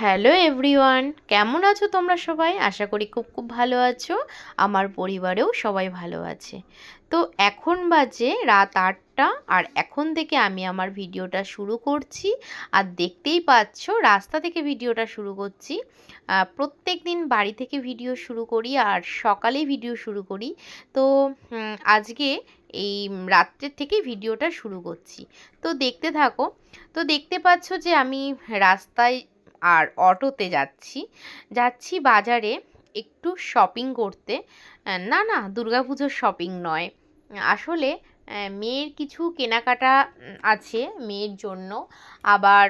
Hello everyone, কেমন আছো তোমরা সবাই? আশা করি খুব খুব ভালো আছো। আমার পরিবারেও সবাই ভালো আছে। তো এখন বাজে রাত আটটা আর এখন থেকে আমি আমার ভিডিওটা শুরু করছি। আর দেখতেই পাচ্ছ, রাস্তা থেকে ভিডিওটা শুরু করছি। প্রত্যেক দিন বাড়ি থেকে ভিডিও শুরু করি আর সকালে ভিডিও শুরু করি। তো আজকে এই রাত্রের থেকে ভিডিওটা শুরু করছি। তো দেখতে থাকো। তো দেখতে পাচ্ছ যে আমি রাস্তায় আর অটোতে যাচ্ছি। যাচ্ছি বাজারে একটু শপিং করতে। না না দুর্গাপুজোর শপিং নয়। আসলে মেয়ের কিছু কেনাকাটা আছে মেয়ের জন্য। আবার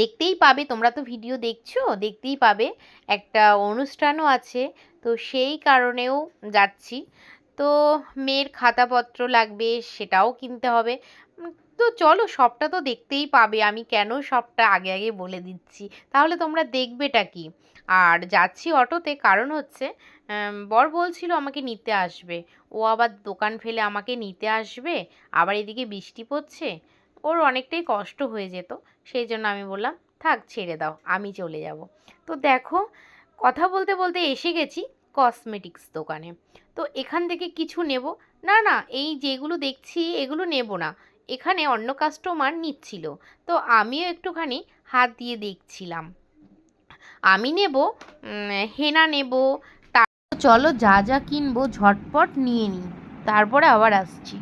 দেখতেই পাবে, তোমরা তো ভিডিও দেখছ, দেখতেই পাবে একটা অনুষ্ঠানও আছে। তো সেই কারণেও যাচ্ছি। তো মেয়ের খাতাপত্র লাগবে, সেটাও কিনতে হবে। তো চলো সবটা তো দেখতেই পাবে, আমি কেন সবটা আগে আগে বলে দিচ্ছি। তাহলে তোমরা দেখবেটা কি? আর যাচ্ছি অটোতে, কারণ হচ্ছে বর বলছিল আমাকে নিতে আসবে। ও আবার দোকান ফেলে আমাকে নিতে আসবে, আবার এদিকে বৃষ্টি পড়ছে। ওর অনেকটাই কষ্ট হয়ে যেত, সেই জন্য আমি বললাম, থাক, ছেড়ে দাও, আমি চলে যাব। তো দেখো, কথা বলতে বলতে এসে গেছি কসমেটিক্স দোকানে। তো এখান থেকে কিছু নেব। না না, এই যেগুলো দেখছি, এগুলো নেব না। এখানে অন্য কাস্টমার নিচ্ছিল। তো আমিও একটুখানি হাত দিয়ে দেখছিলাম। আমি নেব হেনা নেব তার চলো যা যা কিনবো ঝটপট নিয়ে নিই, তারপরে আবার আসছি।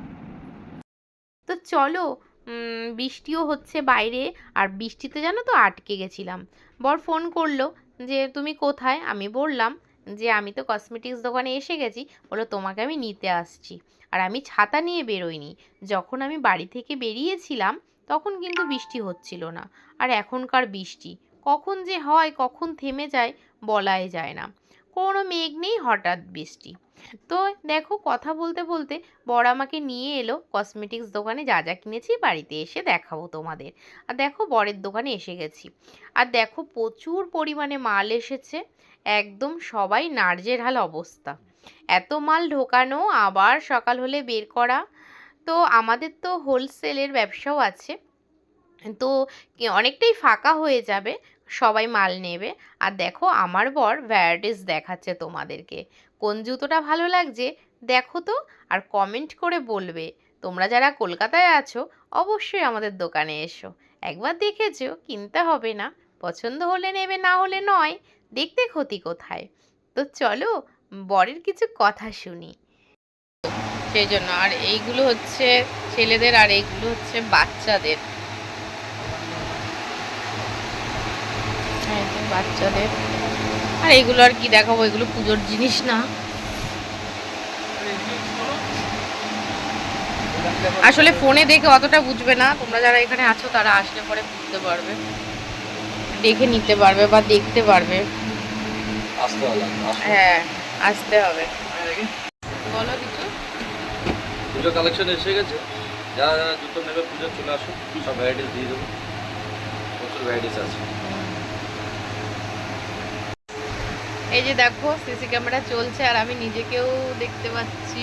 তো চলো বৃষ্টিও হচ্ছে বাইরে, আর বৃষ্টিতে জানো তো আটকে গেছিলাম। বর ফোন করল যে, তুমি কোথায়? আমি বললাম যে আমি তো কসমেটিক্স দোকানে এসে গেছি, বলল তোমাকে আমি নিতে আসছি। আর আমি ছাতা নিয়ে বেরোইনি। যখন আমি বাড়ি থেকে বেরিয়েছিলাম, তখন কিন্তু বৃষ্টি হচ্ছিল না। আর এখনকার বৃষ্টি, কখন যে হয়, কখন থেমে যায়, বলাই যায় না। কোনো মেঘ নেই, হঠাৎ বৃষ্টি। তো দেখো, কথা বলতে বলতে বর আমাকে নিয়ে এলো কসমেটিক্স দোকানে, যা যা কিনেছি বাড়িতে এসে দেখাবো তোমাদের। আর দেখো, বরের দোকানে এসে গেছি। আর দেখো, প্রচুর পরিমাণে মাল এসেছে। একদম সবাই নার্জের হাল অবস্থা। এত মাল ঢোকানো, আবার সকাল হলে বের করা। তো আমাদের তো হোলসেলের ব্যবসাও আছে। তো অনেকটাই ফাঁকা হয়ে যাবে, সবাই মাল নেবে। আর দেখো, আমার বর ভ্যারাইটিস দেখাচ্ছে তোমাদেরকে। কোন জুতোটা ভালো লাগছে, দেখো তো। আর কমেন্ট করে বলবে, তোমরা যারা কলকাতায় আছো, অবশ্যই আমাদের দোকানে এসো। একবার দেখেছ, কিনতে হবে না। পছন্দ হলে নেবে, না হলে নয়। দেখতে ক্ষতি কোথায়? তো চলো বরের কিছু কথা শুনি। সেই জন্য আর এইগুলো হচ্ছে ছেলেদের আর এইগুলো হচ্ছে বাচ্চাদের। হ্যাঁ, বাচ্চাদের। আর এগুলো আর কি দেখাবো? এগুলো পুজোর জিনিস না। আসলে ফোনে দেখে অতটা বুঝবে না। তোমরা যারা এখানে আছো তারা আসলে পরে বুঝতে পারবে। দেখে নিতে পারবে বা দেখতে পারবে। হ্যাঁ আসতে হবে। বলো কিছু? পুজো কালেকশন এসে গেছে। যারা যারা জুতো নেবে পুজো চলে আসুন সব ভ্যারাইটিস দিয়ে দেবো। প্রচুর ভ্যারাইটিস আছে। এই যে দেখো সিসি ক্যামেরা চলছে আর আমি নিজেকেও দেখতে পাচ্ছি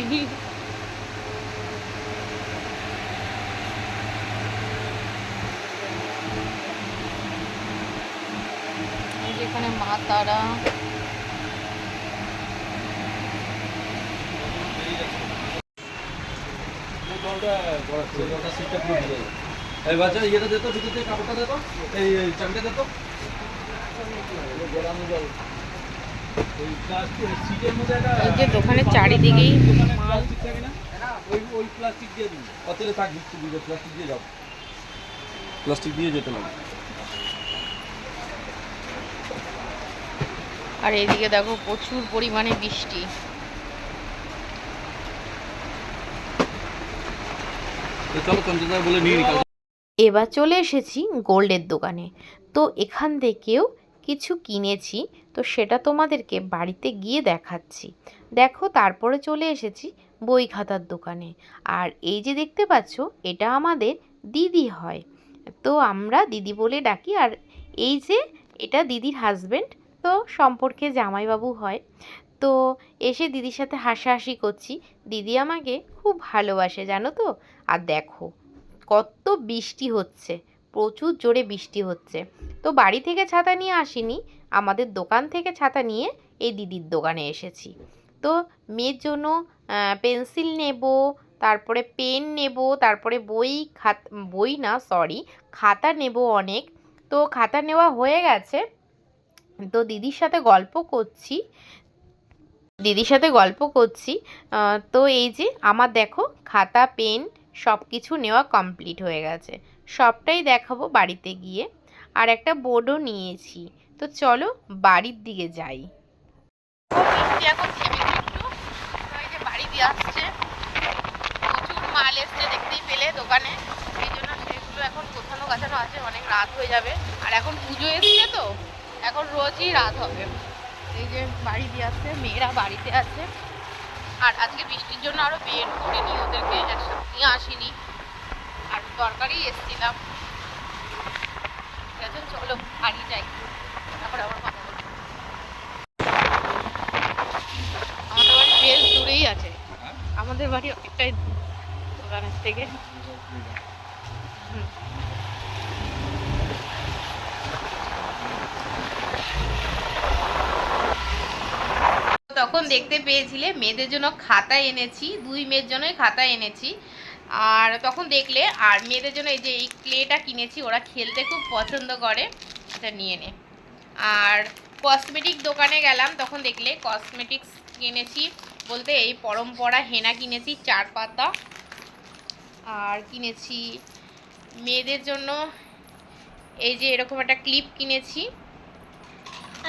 এই যে এখানে মা তারা এই বাচ্চা ইয়েটা দে তো ভিতর থেকে কাপড়টা দে তো এই দে তো। এই যে দোকানের চারিদিকেই মাল ওই ওই প্লাস্টিক দিয়ে দিন অতলে থাক প্লাস্টিক দিয়ে যাও। প্লাস্টিক দিয়ে যেতে লাগে আর এইদিকে দেখো প্রচুর পরিমাণে বৃষ্টি। এবার চলে এসেছি গোল্ডের দোকানে। তো এখান থেকেও কিছু কিনেছি তো সেটা তোমাদেরকে বাড়িতে গিয়ে দেখাচ্ছি। দেখো তারপরে চলে এসেছি বই খাতার দোকানে। আর এই যে দেখতে পাচ্ছ এটা আমাদের দিদি হয়। তো আমরা দিদি বলে ডাকি আর এই যে এটা দিদির হাজবেন্ড তো সম্পর্কে জামাইবাবু হয়। তো এসে দিদির সাথে হাসাহাসি করছি। দিদি আমাকে খুব ভালোবাসে, জানো তো? আর দেখো, কত বৃষ্টি হচ্ছে, প্রচুর জোরে বৃষ্টি হচ্ছে। তো বাড়ি থেকে ছাতা নিয়ে আসিনি, আমাদের দোকান থেকে ছাতা নিয়ে এই দিদির দোকানে এসেছি। তো মেয়ের জন্য পেন্সিল নেব, তারপরে পেন নেব, তারপরে বই খাত, বই না, সরি, খাতা নেব অনেক। তো খাতা নেওয়া হয়ে গেছে তো দিদির সাথে গল্প করছি। দিদির সাথে গল্প করছি। তো এই যে আমার দেখো খাতা, পেন সব কিছু নেওয়া কমপ্লিট হয়ে গেছে। সবটাই দেখাবো বাড়িতে গিয়ে। আর একটা বোর্ডও নিয়েছি। তো চলো বাড়ির দিকে যাই। বৃষ্টি এখন থেমে গেল যে বাড়ি দিয়ে আসছে। মাল এসছে, দেখতেই পেলে দোকানে। এই জন্য সেগুলো এখন গোছানো গাছানো আছে, অনেক রাত হয়ে যাবে। আর এখন পুজো এসছে তো। এখন রোজই রাত হবে। এই যে বাড়ি দিয়ে আসছে মেয়েরা বাড়িতে আছে। আর আজকে বৃষ্টির জন্য আরও বের করিনি ওদেরকে একসাথে নিয়ে আসিনি। আর দরকারই এসছিলাম। ঠিক আছে চলো বাড়ি যাই। তারপরে আবার কথা বলব আমাদের বাড়ি বেশ দূরেই আছে। আমাদের বাড়ি অনেকটাই দোকানের থেকে। হুম। তখন দেখতে পেয়েছিলে মেয়েদের জন্য খাতা এনেছি দুই মেয়ের জন্যই খাতা এনেছি। আর তখন দেখলে আর মেয়েদের জন্য এই যে এই ক্লেটা কিনেছি ওরা খেলতে খুব পছন্দ করে এটা নিয়ে নে। আর কসমেটিক দোকানে গেলাম তখন দেখলে কসমেটিক্স কিনেছি বলতে এই পরম্পরা হেনা কিনেছি চার পাতা। আর কিনেছি মেয়েদের জন্য এই যে এরকম একটা ক্লিপ কিনেছি।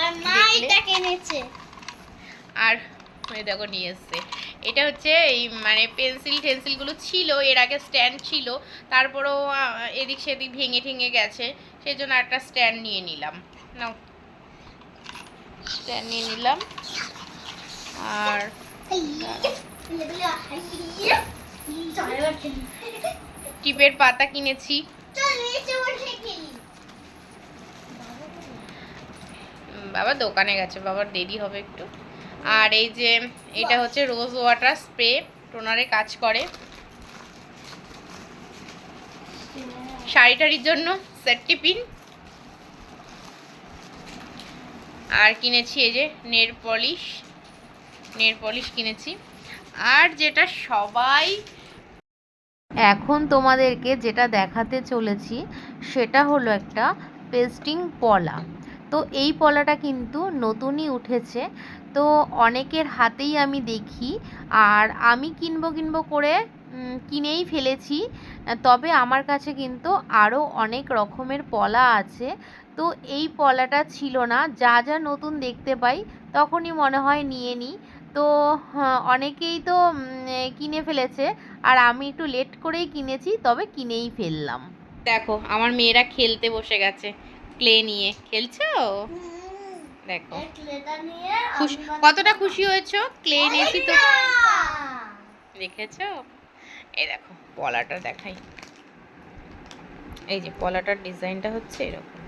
আর মা এটা কিনেছে। আর দেখো নিয়ে এসছে। এটা হচ্ছে এই মানে পেন্সিল টেন্সিলগুলো ছিল, এর আগে স্ট্যান্ড ছিল, তারপরেও এদিক সেদিক ভেঙে ঠেঙে গেছে সেই জন্য একটা স্ট্যান্ড নিয়ে নিলাম। নাও, স্ট্যান্ড নিয়ে নিলাম। আর, টিপের পাতা কিনেছি। বাবা দোকানে গেছে, বাবার দেরি হবে একটু। আর এই যে এটা হচ্ছে রোজ ওয়াটার স্প্রে টোনারে কাজ করে। শাড়ি টাড়ির জন্য সেটটি পিন আর কিনেছি এই যে নেল পলিশ নেল পলিশ কিনেছি। আর যেটা সবাই এখন তোমাদেরকে যেটা দেখাতে চলেছি, সেটা হলো একটা পেস্টিং পলা। তো এই পলাটা কিন্তু নতুনই উঠেছে। তো অনেকের হাতেই আমি দেখি আর আমি কিনবো কিনবো করে কিনেই ফেলেছি। তবে আমার কাছে কিন্তু আরও অনেক রকমের পলা আছে। তো এই পলাটা ছিল না। যা যা নতুন দেখতে পাই তখনই মনে হয় নিয়ে নিই তো হ্যাঁ, অনেকেই তো কিনে ফেলেছে আর আমি একটু লেট করেই কিনেছি তবে কিনেই ফেললাম। দেখো আমার মেয়েরা খেলতে বসে গেছে। ক্লে নিয়ে খেলছো? দেখো। কতটা খুশি হয়েছো? ক্লে নিয়েছি তো। দেখেছ? এই দেখো পলাটা দেখাই। এই যে পলাটার ডিজাইনটা হচ্ছে এরকম।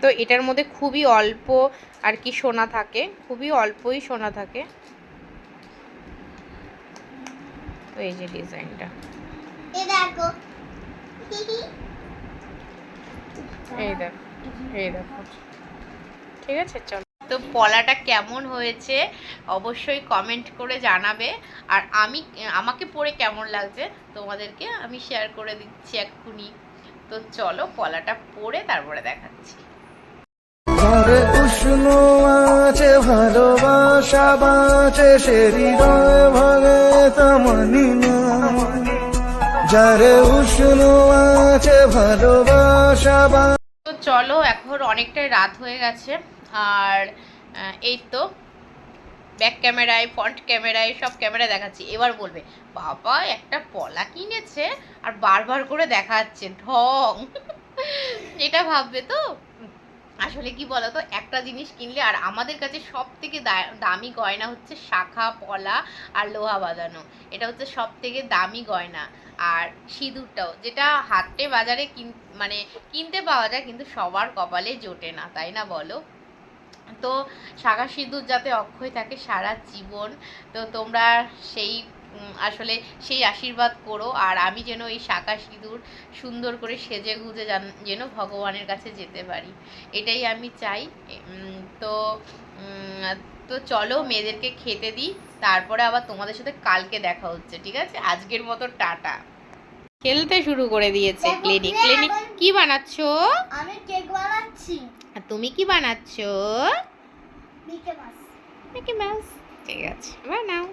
তো এটার মধ্যে খুবই অল্প আর কি সোনা থাকে। খুবই অল্পই সোনা থাকে। তো এই যে ডিজাইনটা। এই দেখো এই দেখো। ঠিক আছে চলো। তো পলাটা কেমন হয়েছে অবশ্যই কমেন্ট করে জানাবে। আর আমি আমাকে পরে কেমন লাগছে তোমাদেরকে আমি শেয়ার করে দিচ্ছি এক্ষুনি। তো চলো পলাটা পরে তারপরে দেখাচ্ছি। ঘরে উষ্ণ আছে ভালোবাসা বাঁচে সে হৃদয় তা না যারে উষ্ণ আছে ভালোবাসা তো চলো, এখন অনেকটাই রাত হয়ে গেছে। আর এই তো ব্যাক ক্যামেরায় ফ্রন্ট ক্যামেরায় সব ক্যামেরা দেখাচ্ছি। এবার বলবে, বাবা, একটা পলা কিনেছে আর বারবার করে দেখাচ্ছে, ঢং। এটা ভাববে তো? আসলে কি বলতো, একটা জিনিস কিনলে আর আমাদের কাছে সব থেকে দামি গয়না হচ্ছে শাখা, পলা আর লোহা বাঁধানো। এটা হচ্ছে সব থেকে দামি গয়না। আর সিঁদুরটাও, যেটা হাটে বাজারে কিন মানে কিনতে পাওয়া যায় কিন্তু সবার কপালে জোটে না, তাই না বলো? তো শাখা সিঁদুর যাতে অক্ষয় থাকে সারা জীবন, তো তোমরা সেই আসলে সেই আশীর্বাদ করো আর আমি যেন এই শাঁকা সিঁদুর সুন্দর করে সেজে গুজে যেন ভগবানের কাছে যেতে পারি। এটাই আমি চাই। তো তো চলো মেয়েদেরকে খেতে দিই তারপরে আবার তোমাদের সাথে কালকে দেখা হচ্ছে ঠিক আছে? আজকের মতো টাটা। খেলতে শুরু করে দিয়েছে ক্লিনিক। ক্লিনিক কি বানাচ্ছো? আমি কেক বানাচ্ছি। আর তুমি কি বানাচ্ছো? মিকে মাছ মিকি মাউস। ঠিক আছে বানাও।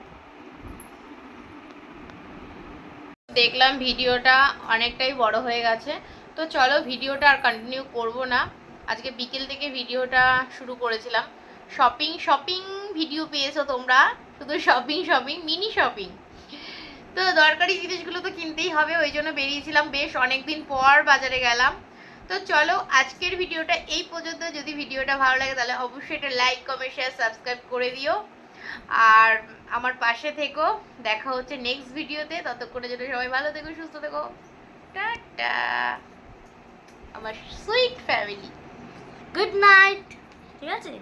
দেখলাম ভিডিওটা অনেকটাই বড় হয়ে গেছে। তো চলো ভিডিওটা আর কন্টিনিউ করব না। আজকে বিকেল থেকে ভিডিওটা শুরু করেছিলাম। শপিং শপিং ভিডিও পেয়েছ তোমরা? শুধু শপিং শপিং মিনি শপিং তো দরকারি জিনিসগুলো তো কিনতেই হবে, ওই জন্য বেরিয়েছিলাম বেশ অনেক দিন পর বাজারে গেলাম। তো চলো আজকের ভিডিওটা এই পর্যন্ত। যদি ভিডিওটা ভালো লাগে তাহলে অবশ্যই এটা লাইক কমেন্ট শেয়ার সাবস্ক্রাইব করে দিও। আর আমার পাশে থেকো, দেখা হচ্ছে নেক্সট ভিডিওতে ততক্ষণে জন্য সবাই ভালো থেকো, সুস্থ থেকো। টাটা। আমার সুইট ফ্যামিলি গুড নাইট ঠিক আছে?